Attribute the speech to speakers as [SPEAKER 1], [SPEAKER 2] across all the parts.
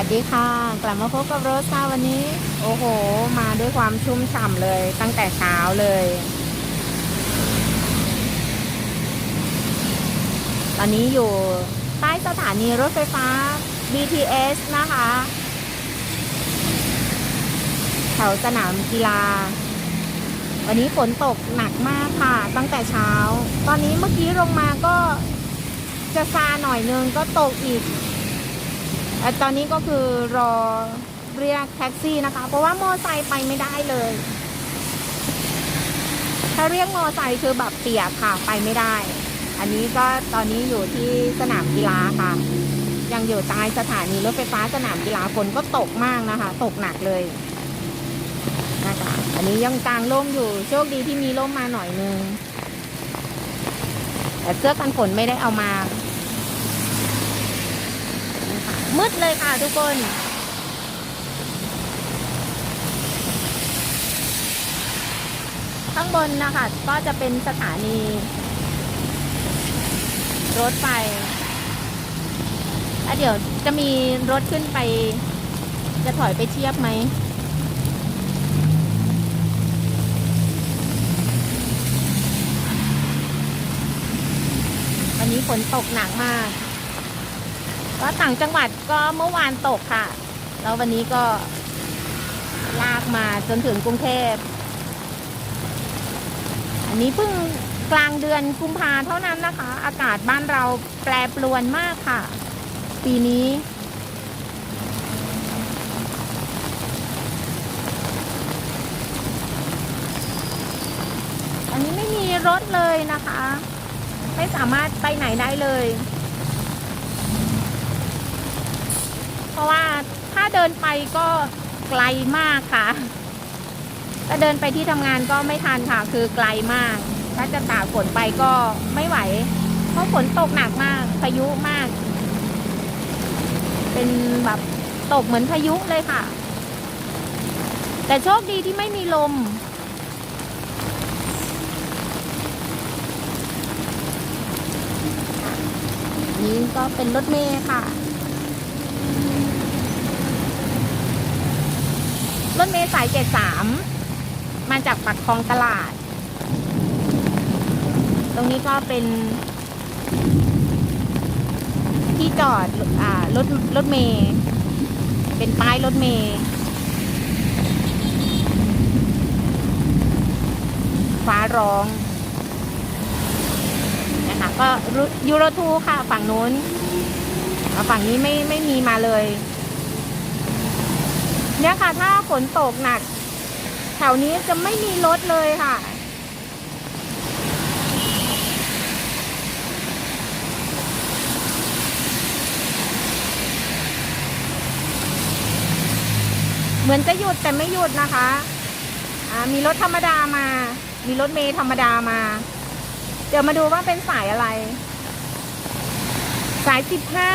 [SPEAKER 1] วัสดีค่ะ กลับมาพบกับโรสค่ะวันนี้ โอ้โห มาด้วยความชุ่มฉ่ำเลย ตั้งแต่เช้าเลย ตอนนี้อยู่ใต้สถานีรถไฟฟ้า BTS นะคะ แถวสนามกีฬา วันนี้ฝนตกหนักมากค่ะ ตั้งแต่เช้า ตอนนี้เมื่อกี้ลงมาก็จะซาหน่อยนึงก็ตกอีก แต่ตอนนี้ก็คือรอเรียกแท็กซี่นะคะ เพราะว่ามอไซค์ไปไม่ได้เลย ถ้าเรียกมอไซค์คือแบบเปียกค่ะไปไม่ได้ อันนี้ก็ตอนนี้อยู่ที่สนามกีฬาค่ะ ยังอยู่ใต้สถานีรถไฟฟ้าสนามกีฬาฝนก็ตกมากนะคะ ตกหนักเลยนะคะอันนี้ยังกลางร่มอยู่โชคดีที่มีร่มมาหน่อยนึงแต่เสื้อกันฝนไม่ได้เอามา มืดเลยค่ะทุกคน ข้างบนนะคะก็จะเป็นสถานี รถไฟแล้วเดี๋ยวจะมีรถขึ้นไป จะถอยไปเทียบไหมวันนี้ฝนตกหนักมาก ก็ต่างจังหวัดก็เมื่อวานตกค่ะ แล้ววันนี้ก็ลากมาจนถึงกรุงเทพ อันนี้เพิ่งกลางเดือนกุมภาเท่านั้นนะคะ อากาศบ้านเราแปรปรวนมากค่ะ ปีนี้ อันนี้ไม่มีรถเลยนะคะ ไม่สามารถไปไหนได้เลย เพราะว่าถ้าเดินไปก็ไกลมากค่ะถ้าเดินไปที่ทำงานก็ไม่ทันค่ะ คือไกลมาก ถ้าจะตากฝนไปก็ไม่ไหว เพราะฝนตกหนักมาก พายุมาก เป็นแบบตกเหมือนพายุเลยค่ะ แต่โชคดีที่ไม่มีลมนี้ก็เป็นรถเมย์ค่ะ ถเมย์สายเจ็ดสามมาจากปักคลองตลาด ตรงนี้ก็เป็น ที่จอดอ่ารถรถเมย์เป็นป้ายรถเมย์ฟ้าร้องนะคะก็ยูโรทูค่ะ ฝั่งนู้นฝั่งนี้ไม่ไม่มีมาเลย เนี่ยค่ะ ถ้าฝนตกหนัก แถวนี้จะไม่มีรถเลยค่ะ เหมือนจะหยุดแต่ไม่หยุดนะคะอ่ามีรถธรรมดามา มีรถเมย์ธรรมดามา เดี๋ยวมาดูว่าเป็นสายอะไร สายสิบห้า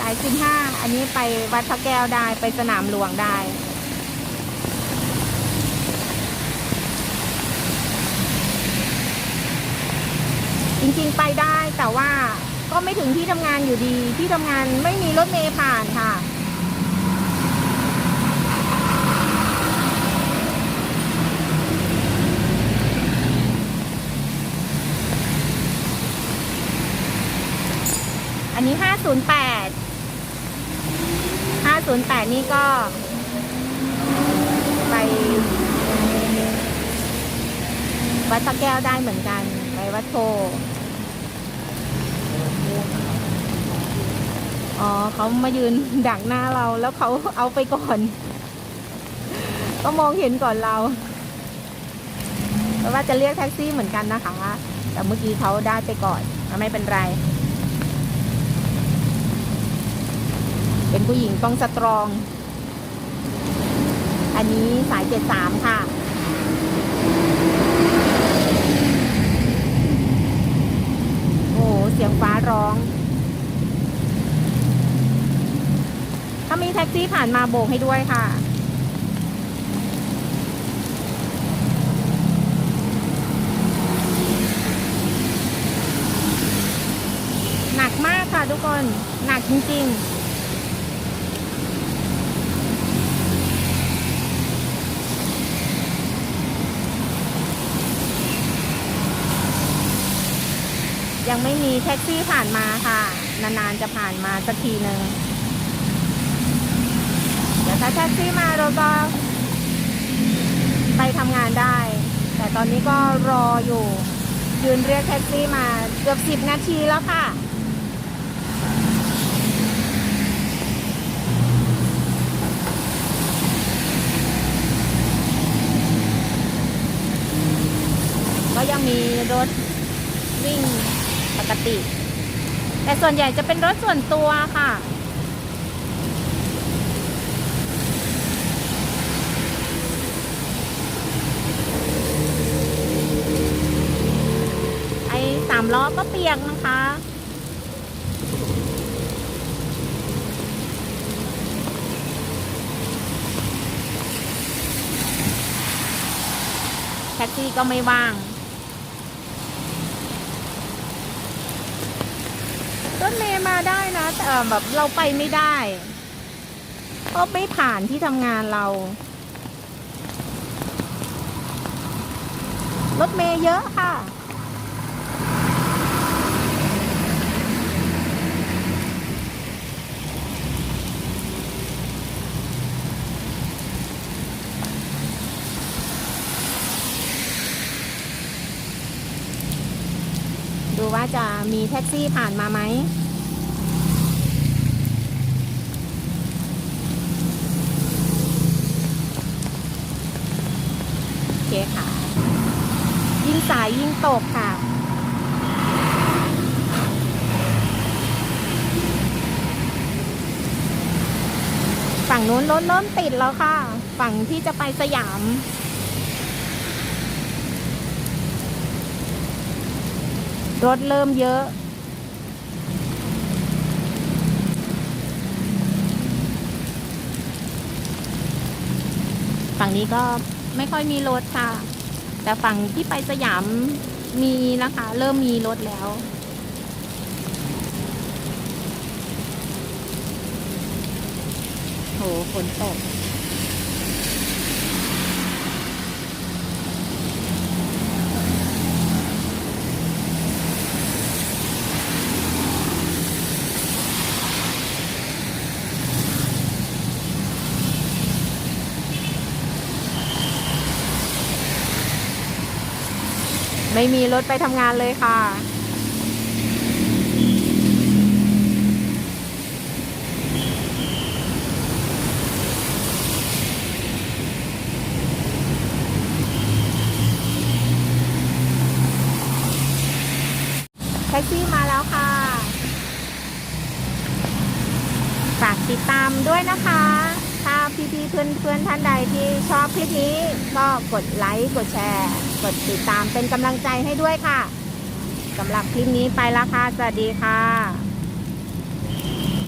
[SPEAKER 1] สายสิบห้าอันนี้ไปวัดพระแก้วได้ไปสนามหลวงได้จริงๆไปได้แต่ว่าก็ไม่ถึงที่ทำงานอยู่ดี ที่ทำงานไม่มีรถเมล์ผ่านค่ะ อันนี้ 508 508 นี่ก็ ไปวัดพระแก้วได้เหมือนกัน ไปวัดโพอ๋อเขามายืนดักหน้าเราแล้วเขาเอาไปก่อน ก็มองเห็นก่อนเราเพราะว่าจะเรียกแท็กซี่เหมือนกันนะคะ แต่เมื่อกี้เขาได้ไปก่อนไม่เป็นไร เป็นผู้หญิงต้องสตรอง อันนี้สายเจ็ดสามค่ะ โอ้โหเสียงฟ้าร้อง ถ้ามีแท็กซี่ผ่านมาโบกให้ด้วยค่ะหนักมากค่ะทุกคน หนักจริงๆ ยังไม่มีแท็กซี่ผ่านมาค่ะ นานๆจะผ่านมาสักทีหนึ่งเดี๋ยวถ้าแท็กซี่มาเราก็ไปทำงานได้ แต่ตอนนี้ก็รออยู่ ยืนเรียกแท็กซี่มาเกือบสิบนาทีแล้วค่ะก็ยังมีรถวิ่ง กติ แต่ส่วนใหญ่จะเป็นรถส่วนตัวค่ะ ไอ้สามล้อก็เปียกนะคะแท็กซี่ก็ไม่ว่าง ร ถเมย์มาได้นะแต่แบบเราไปไม่ได้เพราะไม่ผ่านที่ทำงานเรา รถเมย์เยอะค่ะดูว่าจะมีแท็กซี่ผ่านมาไหม เคค่ะ ยิ่งสายยิ่งตกค่ะ ฝั่งนู้นรถเริ่มติดแล้วค่ะ ฝั่งที่จะไปสยามรถเริ่มเยอะ ฝั่งนี้ก็ ไม่ค่อยมีรถค่ะ แต่ฝั่งที่ไปสยามมีนะคะ เริ่มมีรถแล้วโหฝนตก ไม่มีรถไปทำงานเลยค่ะ แท็กซี่มาแล้วค่ะ ฝากติดตามด้วยนะคะ พี่ๆเพื่อนๆท่านใดที่ชอบคลิปนี้ ก็กดไลค์กดแชร์ กดติดตามเป็นกำลังใจให้ด้วยค่ะสำหรับคลิปนี้ไปละค่ะ สวัสดีค่ะ